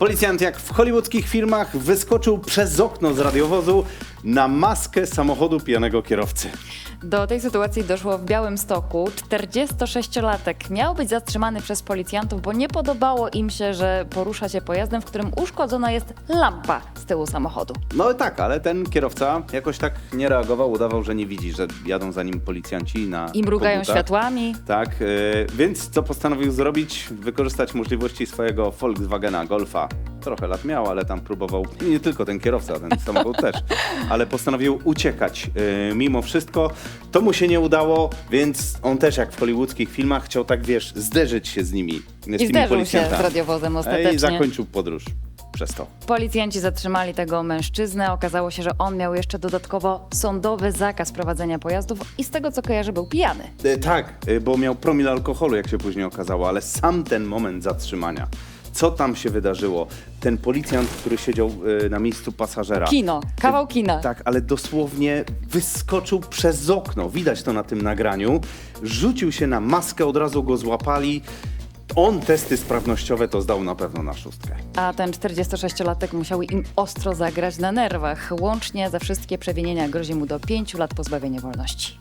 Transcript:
Policjant jak w hollywoodzkich filmach wyskoczył przez okno z radiowozu na maskę samochodu pijanego kierowcy. Do tej sytuacji doszło w Białymstoku. 46-latek miał być zatrzymany przez policjantów, bo nie podobało im się, że porusza się pojazdem, w którym uszkodzona jest lampa z tyłu samochodu. No tak, ale ten kierowca jakoś tak nie reagował, udawał, że nie widzi, że jadą za nim policjanci na I mrugają kogutach. światłami. Tak, yy, więc co postanowił zrobić? Wykorzystać możliwości swojego Volkswagena Golfa. Trochę lat miał, ale tam próbował, i nie tylko ten kierowca, ten samochód też, ale postanowił uciekać yy, mimo wszystko. To mu się nie udało, więc on też jak w hollywoodzkich filmach chciał tak, wiesz, zderzyć się z nimi, z I tymi zderzył się policjantami. z radiowozem I ostatecznie. zakończył podróż przez to. Policjanci zatrzymali tego mężczyznę. Okazało się, że on miał jeszcze dodatkowo sądowy zakaz prowadzenia pojazdów i z tego co kojarzę był pijany. E, tak, e, bo miał promil alkoholu, jak się później okazało, ale sam ten moment zatrzymania. Co tam się wydarzyło? Ten policjant, który siedział e, na miejscu pasażera. Kino, kawał kina. Tak, ale dosłownie wyskoczył przez okno. Widać to na tym nagraniu. Rzucił się na maskę, od razu go złapali. On testy sprawnościowe to zdał na pewno na szóstkę. A ten 46-latek musiał im ostro zagrać na nerwach. Łącznie za wszystkie przewinienia grozi mu do 5 lat pozbawienia wolności.